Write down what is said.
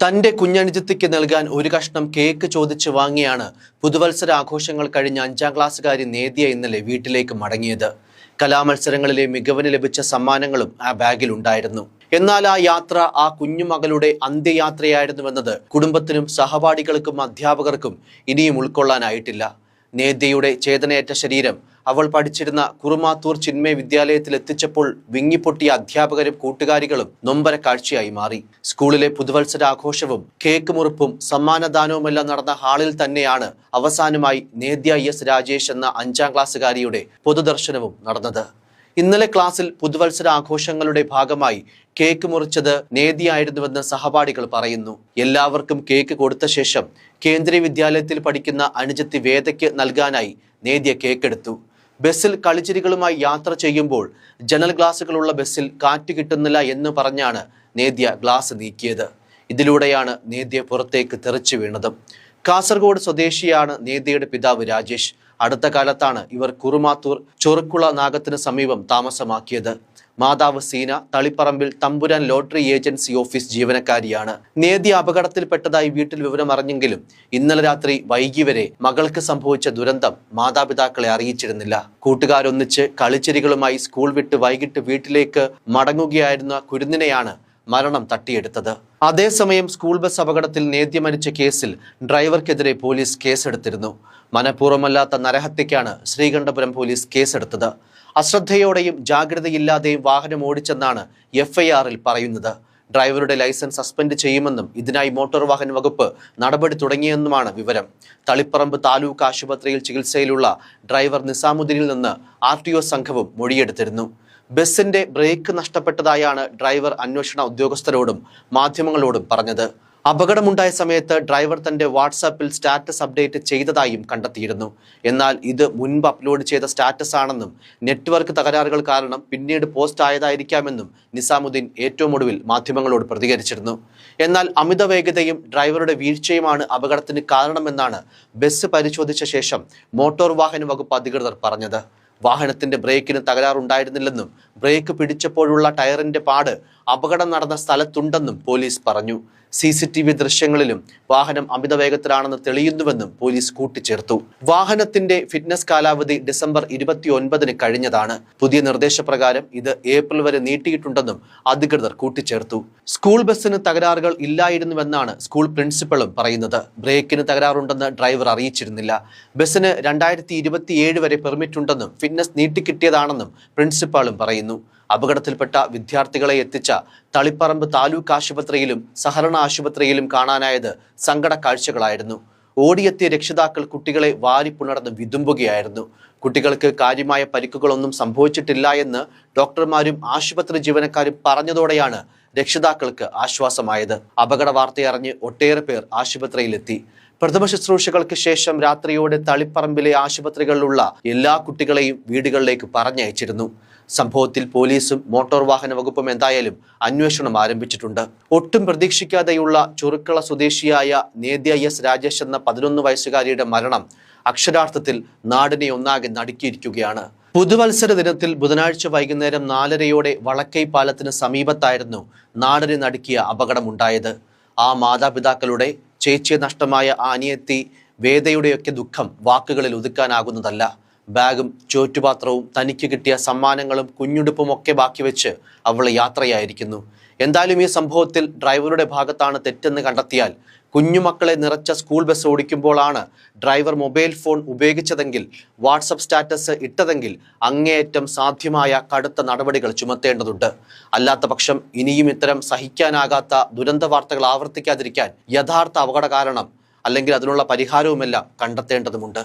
തന്റെ കുഞ്ഞണിജിത്തിക്ക് നൽകാൻ ഒരു കഷ്ണം കേക്ക് ചോദിച്ച് വാങ്ങിയാണ് പുതുവത്സര ആഘോഷങ്ങൾ കഴിഞ്ഞ അഞ്ചാം ക്ലാസ്സുകാരി നേദിയ ഇന്നലെ വീട്ടിലേക്ക് മടങ്ങിയത്. കലാമത്സരങ്ങളിലെ മികവിന് ലഭിച്ച സമ്മാനങ്ങളും ആ ബാഗിൽ ഉണ്ടായിരുന്നു. എന്നാൽ ആ യാത്ര ആ കുഞ്ഞുമകളുടെ അന്ത്യയാത്രയായിരുന്നുവെന്നത് കുടുംബത്തിനും സഹപാഠികൾക്കും അധ്യാപകർക്കും ഇനിയും ഉൾക്കൊള്ളാനായിട്ടില്ല. നേദ്യയുടെ ചേതനയേറ്റ ശരീരം അവൾ പഠിച്ചിരുന്ന കുറുമാത്തൂർ ചിന്മയ വിദ്യാലയത്തിൽ എത്തിച്ചപ്പോൾ വിങ്ങിപ്പൊട്ടിയ അധ്യാപകരും കൂട്ടുകാരികളും നൊമ്പര കാഴ്ചയായി മാറി. സ്കൂളിലെ പുതുവത്സര ആഘോഷവും കേക്ക് മുറിപ്പും സമ്മാനദാനവുമെല്ലാം നടന്ന ഹാളിൽ തന്നെയാണ് അവസാനമായി നേദ്യ എസ് രാജേഷ് എന്ന അഞ്ചാം ക്ലാസ്സുകാരിയുടെ പൊതുദർശനവും നടന്നത്. ഇന്നലെ ക്ലാസ്സിൽ പുതുവത്സര ആഘോഷങ്ങളുടെ ഭാഗമായി കേക്ക് മുറിച്ചത് നേതിയായിരുന്നുവെന്ന് സഹപാഠികൾ പറയുന്നു. എല്ലാവർക്കും കേക്ക് കൊടുത്ത ശേഷം കേന്ദ്രീയ വിദ്യാലയത്തിൽ പഠിക്കുന്ന അനുജത്തി വേദയ്ക്ക് നൽകാനായി നേതിയ കേക്കെടുത്തു. ബസ്സിൽ കളിച്ചിരികളുമായി യാത്ര ചെയ്യുമ്പോൾ ജനൽ ഗ്ലാസുകളുള്ള ബസ്സിൽ കാറ്റ് കിട്ടുന്നില്ല എന്ന് പറഞ്ഞാണ് നേദ്യ ഗ്ലാസ് നീക്കിയത്. ഇതിലൂടെയാണ് നേദ്യ പുറത്തേക്ക് തെറിച്ചു വീണത്. കാസർഗോഡ് സ്വദേശിയാണ് നേദ്യയുടെ പിതാവ് രാജേഷ്. അടുത്ത കാലത്താണ് ഇവർ കുറുമാത്തൂർ ചൊറുക്കുള നാഗത്തിന് സമീപം താമസമാക്കിയത്. മാതാവ് സീന തളിപ്പറമ്പിൽ തമ്പുരാൻ ലോട്ടറി ഏജൻസി ഓഫീസ് ജീവനക്കാരിയാണ്. നേതി അപകടത്തിൽപ്പെട്ടതായി വീട്ടിൽ വിവരമറിഞ്ഞെങ്കിലും ഇന്നലെ രാത്രി വൈകി വരെ മകൾക്ക് സംഭവിച്ച ദുരന്തം മാതാപിതാക്കളെ അറിയിച്ചിരുന്നില്ല. കൂട്ടുകാരൊന്നിച്ച് കളിച്ചിരികളുമായി സ്കൂൾ വിട്ട് വൈകിട്ട് വീട്ടിലേക്ക് മടങ്ങുകയായിരുന്ന കുരുന്നിനെയാണ് മരണം തട്ടിയെടുത്തത്. അതേസമയം സ്കൂൾ ബസ് അപകടത്തിൽ നേദ്യ മരിച്ച കേസിൽ ഡ്രൈവർക്കെതിരെ പോലീസ് കേസെടുത്തിരുന്നു. മനഃപൂർവമല്ലാത്ത നരഹത്യക്കാണ് ശ്രീകണ്ഠപുരം പോലീസ് കേസെടുത്തത്. അശ്രദ്ധയോടെയും ജാഗ്രതയില്ലാതെയും വാഹനം ഓടിച്ചെന്നാണ് എഫ്ഐആറിൽ പറയുന്നത്. ഡ്രൈവറുടെ ലൈസൻസ് സസ്പെൻഡ് ചെയ്യുമെന്നും ഇതിനായി മോട്ടോർ വാഹന വകുപ്പ് നടപടി തുടങ്ങിയെന്നുമാണ് വിവരം. തളിപ്പറമ്പ് താലൂക്ക് ആശുപത്രിയിൽ ചികിത്സയിലുള്ള ഡ്രൈവർ നിസാമുദ്ദീനിൽ നിന്ന് ആർ സംഘവും മൊഴിയെടുത്തിരുന്നു. ബസിന്റെ ബ്രേക്ക് നഷ്ടപ്പെട്ടതായാണ് ഡ്രൈവർ അന്വേഷണ ഉദ്യോഗസ്ഥരോടും മാധ്യമങ്ങളോടും പറഞ്ഞത്. അപകടമുണ്ടായ സമയത്ത് ഡ്രൈവർ തന്റെ വാട്സാപ്പിൽ സ്റ്റാറ്റസ് അപ്ഡേറ്റ് ചെയ്തതായും കണ്ടെത്തിയിരുന്നു. എന്നാൽ ഇത് മുൻപ് അപ്ലോഡ് ചെയ്ത സ്റ്റാറ്റസ് ആണെന്നും നെറ്റ്വർക്ക് തകരാറുകൾ കാരണം പിന്നീട് പോസ്റ്റ് ആയതായിരിക്കാമെന്നും നിസാമുദ്ദീൻ ഏറ്റവും ഒടുവിൽ മാധ്യമങ്ങളോട് പ്രതികരിച്ചിരുന്നു. എന്നാൽ അമിത വേഗതയും ഡ്രൈവറുടെ വീഴ്ചയുമാണ് അപകടത്തിന് കാരണമെന്നാണ് ബസ് പരിശോധിച്ച ശേഷം മോട്ടോർ വാഹന വകുപ്പ് അധികൃതർ പറഞ്ഞത്. വാഹനത്തിന്റെ ബ്രേക്കിന് തകരാറുണ്ടായിരുന്നില്ലെന്നും ബ്രേക്ക് പിടിച്ചപ്പോഴുള്ള ടയറിന്റെ പാട് അപകടം നടന്ന സ്ഥലത്തുണ്ടെന്നും പോലീസ് പറഞ്ഞു. സി സി ടി വി ദൃശ്യങ്ങളിലും വാഹനം അമിത വേഗത്തിലാണെന്ന് തെളിയുന്നുവെന്നും പോലീസ് കൂട്ടിച്ചേർത്തു. വാഹനത്തിന്റെ ഫിറ്റ്നസ് കാലാവധി ഡിസംബർ ഇരുപത്തി ഒൻപതിന് കഴിഞ്ഞതാണ്. പുതിയ നിർദ്ദേശപ്രകാരം ഇത് ഏപ്രിൽ വരെ നീട്ടിയിട്ടുണ്ടെന്നും അധികൃതർ കൂട്ടിച്ചേർത്തു. സ്കൂൾ ബസ്സിന് തകരാറുകൾ ഇല്ലായിരുന്നുവെന്നാണ് സ്കൂൾ പ്രിൻസിപ്പളും പറയുന്നത്. ബ്രേക്കിന് തകരാറുണ്ടെന്ന് ഡ്രൈവർ അറിയിച്ചിരുന്നില്ല. ബസ്സിന് രണ്ടായിരത്തി വരെ പെർമിറ്റ് ഉണ്ടെന്നും ഫിറ്റ്നസ് നീട്ടിക്കിട്ടിയതാണെന്നും പ്രിൻസിപ്പാളും പറയുന്നു. അപകടത്തിൽപ്പെട്ട വിദ്യാർത്ഥികളെ എത്തിച്ച തളിപ്പറമ്പ് താലൂക്ക് ആശുപത്രിയിലും സഹകരണ ആശുപത്രിയിലും കാണാനായത് സങ്കട കാഴ്ചകളായിരുന്നു. ഓടിയെത്തിയ രക്ഷിതാക്കൾ കുട്ടികളെ വാരിപ്പുണർന്ന് വിതുമ്പുകയായിരുന്നു. കുട്ടികൾക്ക് കാര്യമായ പരിക്കുകളൊന്നും സംഭവിച്ചിട്ടില്ല എന്ന് ഡോക്ടർമാരും ആശുപത്രി ജീവനക്കാരും പറഞ്ഞതോടെയാണ് രക്ഷിതാക്കൾക്ക് ആശ്വാസമായത്. അപകട വാർത്തയറിഞ്ഞ് ഒട്ടേറെ പേർ ആശുപത്രിയിലെത്തി. പ്രഥമ ശുശ്രൂഷകൾക്ക് ശേഷം രാത്രിയോടെ തളിപ്പറമ്പിലെ ആശുപത്രികളിലുള്ള എല്ലാ കുട്ടികളെയും വീടുകളിലേക്ക് പറഞ്ഞയച്ചിരുന്നു. സംഭവത്തിൽ പോലീസും മോട്ടോർ വാഹന വകുപ്പും എന്തായാലും അന്വേഷണം ആരംഭിച്ചിട്ടുണ്ട്. ഒട്ടും പ്രതീക്ഷിക്കാതെയുള്ള ചുരുക്കള സ്വദേശിയായ നേദ്യ എസ് രാജേഷ് എന്ന പതിനൊന്ന് വയസ്സുകാരിയുടെ മരണം അക്ഷരാർത്ഥത്തിൽ നാടിനെ ഒന്നാകെ നടുക്കിയിരിക്കുകയാണ്. പുതുവത്സര ദിനത്തിൽ ബുധനാഴ്ച വൈകുന്നേരം നാലരയോടെ വളക്കൈ പാലത്തിന് സമീപത്തായിരുന്നു നാടിനെ നടുക്കിയ അപകടമുണ്ടായത്. ആ മാതാപിതാക്കളുടെ ചേച്ചിയെ നഷ്ടമായ ആനിയത്തി വേദയുടെയൊക്കെ ദുഃഖം വാക്കുകളിൽ ഒതുക്കാനാകുന്നതല്ല. ബാഗും ചോറ്റുപാത്രവും തനിക്ക് കിട്ടിയ സമ്മാനങ്ങളും കുഞ്ഞുടുപ്പും ഒക്കെ ബാക്കി വെച്ച് അവൾ യാത്രയായിരിക്കുന്നു. എന്തായാലും ഈ സംഭവത്തിൽ ഡ്രൈവറുടെ ഭാഗത്താണ് തെറ്റെന്ന് കണ്ടെത്തിയാൽ കുഞ്ഞുമക്കളെ നിറച്ച സ്കൂൾ ബസ് ഓടിക്കുമ്പോഴാണ് ഡ്രൈവർ മൊബൈൽ ഫോൺ ഉപയോഗിച്ചതെങ്കിൽ വാട്സപ്പ് സ്റ്റാറ്റസ് ഇട്ടതെങ്കിൽ അങ്ങേയറ്റം സാധ്യമായ കടുത്ത നടപടികൾ ചുമത്തേണ്ടതുണ്ട്. അല്ലാത്ത പക്ഷം ഇനിയും ഇത്തരം സഹിക്കാനാകാത്ത ദുരന്ത വാർത്തകൾ ആവർത്തിക്കാതിരിക്കാൻ യഥാർത്ഥ അപകട കാരണം അല്ലെങ്കിൽ അതിനുള്ള പരിഹാരവുമെല്ലാം കണ്ടെത്തേണ്ടതുമുണ്ട്.